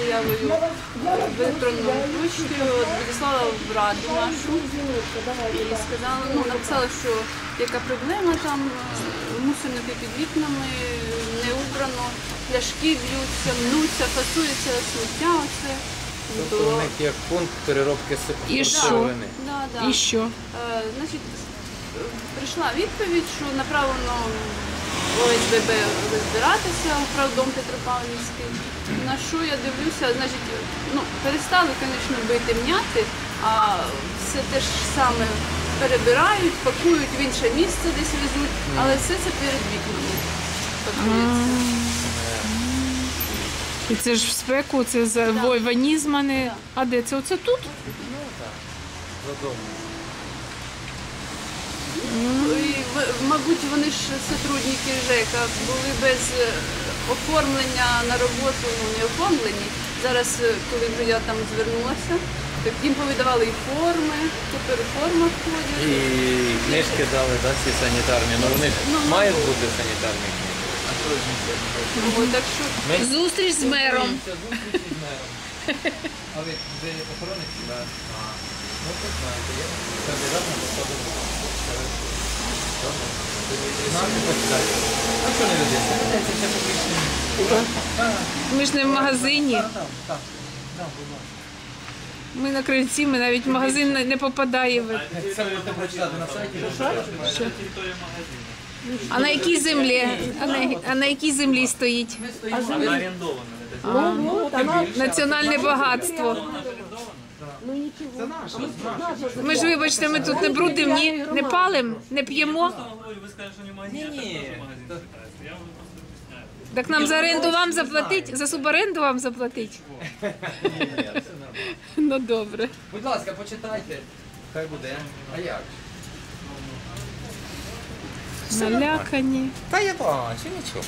заявою в електронному почті, відіслала в раду нашу і сказала, ну, написала, що яка проблема там, мусорники під вікнами, не убрано, пляшки б'ються, мнуться, фасується сміття оце. Тобто То- у них є пункт переробки І що? Да, да. І що? Е, Значить, прийшла відповідь, що направлено ОСББ розбиратися управдом Петропавлівський. На що я дивлюся, значить, ну, перестали, звісно, бити м'яти, а все те ж саме перебирають, пакують в інше місце, десь везуть, але все це перед вікнами. пакується. І це ж в спеку, це за войванізм, а не. А де це? Оце тут? Додому. І, в- мабуть, вони ж сотрудники ЖЕКа були без е, оформлення на роботу, ну не оформлені. Зараз, е, коли вже я там звернулася, так їм повидавали і форми, тепер у формах І книжки дали, да, ці санітарні. Ну вони ж Ну, мають мабуть. бути санітарні книжки. Ось, так що Зустріч з мером. А ви де охоронець? Так. Ну, так знаєте, я кандидат на посаду. А що не. Ми ж не в магазині. Ми на крильці, ми навіть в магазин не- попадає. Це можете прочитати на сайті. А на якій землі? А на, а на якій землі стоїть? Національне багатство. Це наше. Ми ж, вибачте, ми тут не брудимо, ні, не палимо, не п'ємо. Ні, ні. Так нам за оренду вам заплатить, за суборенду вам заплатить. Ну добре. Будь ласка, почитайте. Хай буде. А як? Налякані. Та я бачу, нічого.